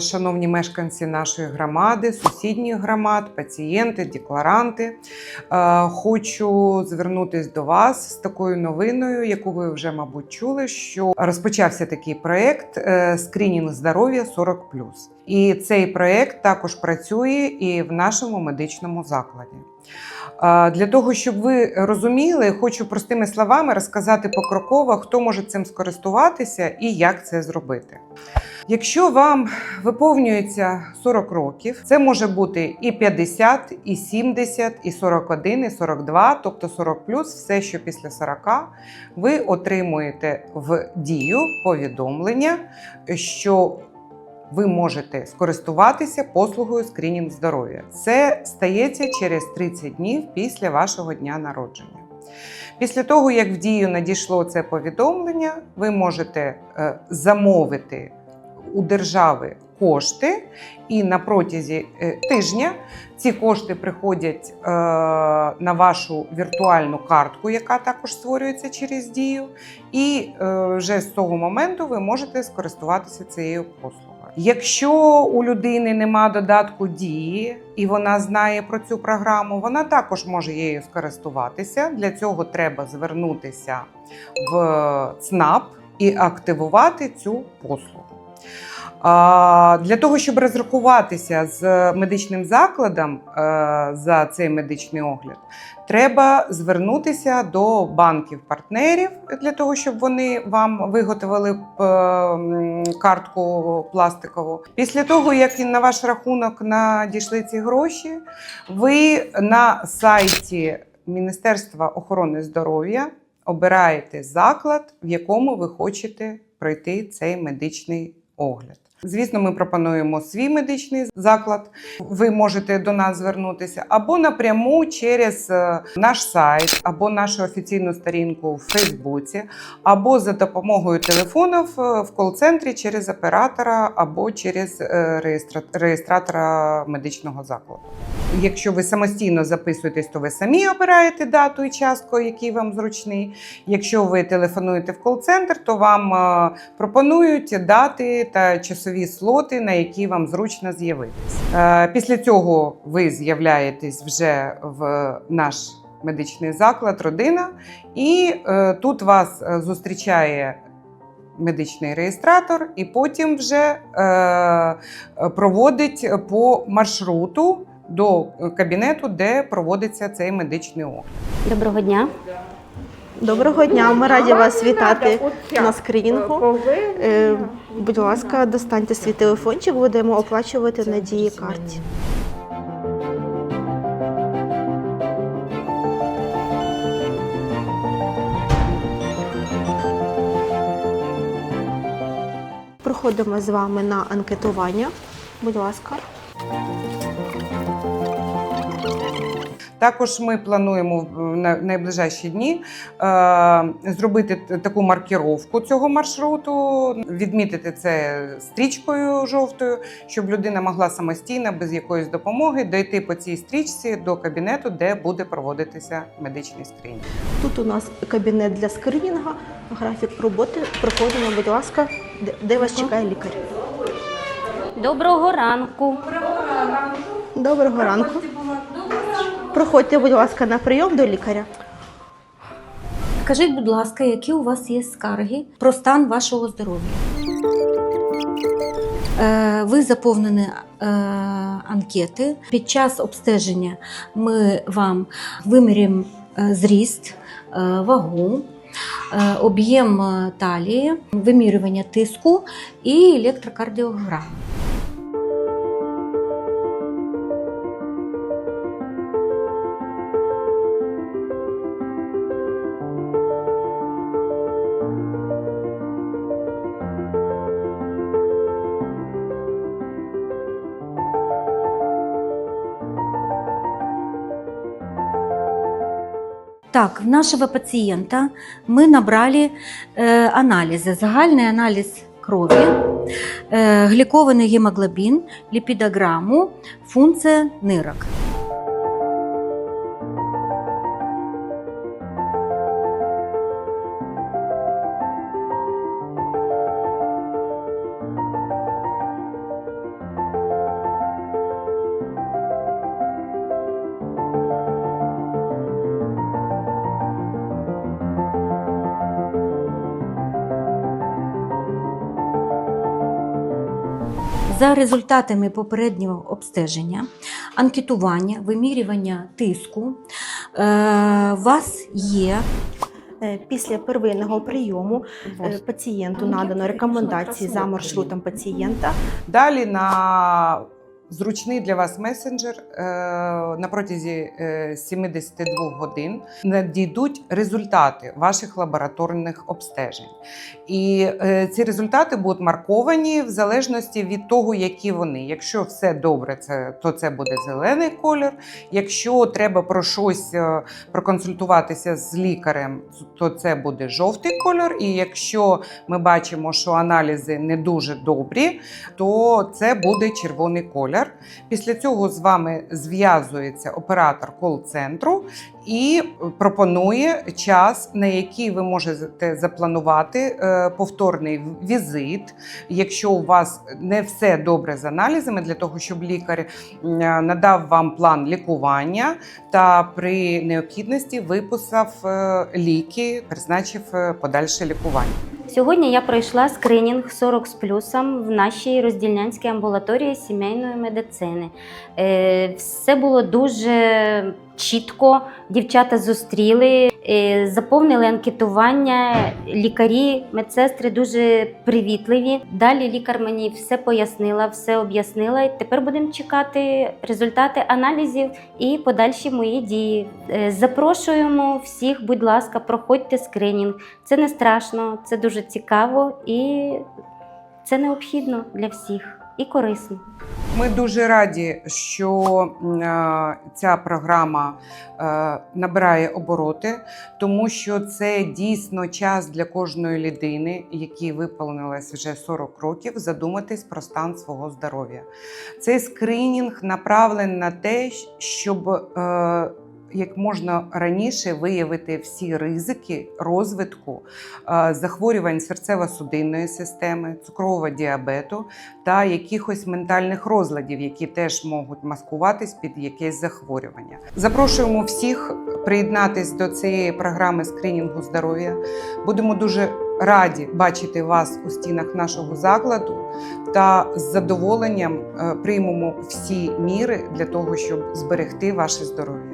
шановні мешканці нашої громади, сусідніх громад, пацієнти, декларанти. Е, Хочу звернутися до вас з такою новиною, яку ви вже, мабуть, чули, що розпочався такий проєкт е, скринінг здоров'я 40+. І цей проєкт також працює і в нашому медичному закладі. Е, Для того, щоб ви розуміли, хочу простими словами розказати покроково, хто може цим скористуватися і як це зробити. Якщо вам виповнюється 40 років, це може бути і 50, і 70, і 41, і 42, тобто 40 плюс, все, що після 40, ви отримуєте в дію повідомлення, що ви можете скористуватися послугою скринінг здоров'я. Це стається через 30 днів після вашого дня народження. Після того, як в дію надійшло це повідомлення, ви можете е, замовити у держави кошти, і на протязі е, тижня ці кошти приходять е, на вашу віртуальну картку, яка також створюється через дію, і е, вже з того моменту ви можете скористуватися цією послугою. Якщо у людини нема додатку дії і вона знає про цю програму, вона також може її скористуватися. Для цього треба звернутися в ЦНАП і активувати цю послугу. Для того, щоб розрахуватися з медичним закладом е, за цей медичний огляд, треба звернутися до банків-партнерів для того, щоб вони вам виготовили е, картку пластикову. Після того, як на ваш рахунок надійшли ці гроші, ви на сайті Міністерства охорони здоров'я обираєте заклад, в якому ви хочете пройти цей медичний огляд. Звісно, ми пропонуємо свій медичний заклад. Ви можете до нас звернутися або напряму через е, наш сайт, або нашу офіційну сторінку в Фейсбуці, або за допомогою телефонів е, в кол-центрі через оператора або через е, реєстратора медичного закладу. Якщо ви самостійно записуєтесь, то ви самі обираєте дату і час, який вам зручний. Якщо ви телефонуєте в кол-центр, то вам е, пропонують дати та часові слоти, на які вам зручно з'явитись. Е, Після цього ви з'являєтесь вже в наш медичний заклад, родина, і е, тут вас зустрічає. Медичний реєстратор, і потім вже е, проводить по маршруту до кабінету, де проводиться цей медичний огляд. Доброго дня. Доброго дня, ми раді вас вітати на скринінгу. Е, Будь ласка, достаньте свій телефончик, будемо оплачувати на дії карті. Проходимо з вами на анкетування. Будь ласка. Також ми плануємо в на- найближчі дні е, зробити таку маркіровку цього маршруту, відмітити це стрічкою жовтою, щоб людина могла самостійно, без якоїсь допомоги, дойти по цій стрічці до кабінету, де буде проводитися медичний скринінг. Тут у нас кабінет для скринінгу, графік роботи. Проходимо, будь ласка, де, де вас чекає лікар. Доброго ранку. Доброго ранку. Проходьте, будь ласка, на прийом до лікаря. Скажіть, будь ласка, які у вас є скарги про стан вашого здоров'я? Е, Ви заповнені е, анкети. Під час обстеження ми вам виміряємо е, зріст, вагу, об'єм талії, вимірювання тиску і електрокардіограму. Так, в нашего пациента мы набрали э, анализы. Загальный анализ крови, э, гликованный гемоглобин, липидограмму, функция нырок. За результатами попереднього обстеження, анкетування, вимірювання тиску, е, у вас є Е, Після первинного прийому е, пацієнту надано рекомендації за маршрутом пацієнта. Далі на зручний для вас месенджер е, на протязі е, 72 годин надійдуть результати ваших лабораторних обстежень. І е, ці результати будуть марковані в залежності від того, які вони. Якщо все добре, то це буде зелений колір. Якщо треба про щось е, проконсультуватися з лікарем, то це буде жовтий кольор. І якщо ми бачимо, що аналізи не дуже добрі, то це буде червоний колір. Після цього з вами зв'язується оператор кол-центру і пропонує час, на який ви можете запланувати е, повторний візит. Якщо у вас не все добре з аналізами, для того, щоб лікар надав вам план лікування та при необхідності виписав е, ліки, призначив е, подальше лікування. Сьогодні я пройшла скринінг 40 з плюсом в нашій роздільнянській амбулаторії сімейної медицини. Е, Все було дуже чітко. Дівчата зустріли, е, заповнили анкетування. Лікарі, медсестри дуже привітливі. Далі лікар мені все пояснила, все об'яснила. Тепер будемо чекати результати аналізів і подальші мої дії. Е, Запрошуємо всіх, будь ласка, проходьте скринінг. Це не страшно, це дуже цікаво і це необхідно для всіх і корисно. Ми дуже раді, що е, ця програма е, набирає обороти, тому що це дійсно час для кожної людини, якій виповнилось вже 40 років, задуматись про стан свого здоров'я. Цей скринінг направлений на те, щоб е, як можна раніше виявити всі ризики розвитку е, захворювань серцево-судинної системи, цукрового діабету та якихось ментальних розладів, які теж можуть маскуватись під якесь захворювання. Запрошуємо всіх приєднатись до цієї програми скринінгу здоров'я. Будемо дуже раді бачити вас у стінах нашого закладу та з задоволенням е, приймемо всі міри для того, щоб зберегти ваше здоров'я.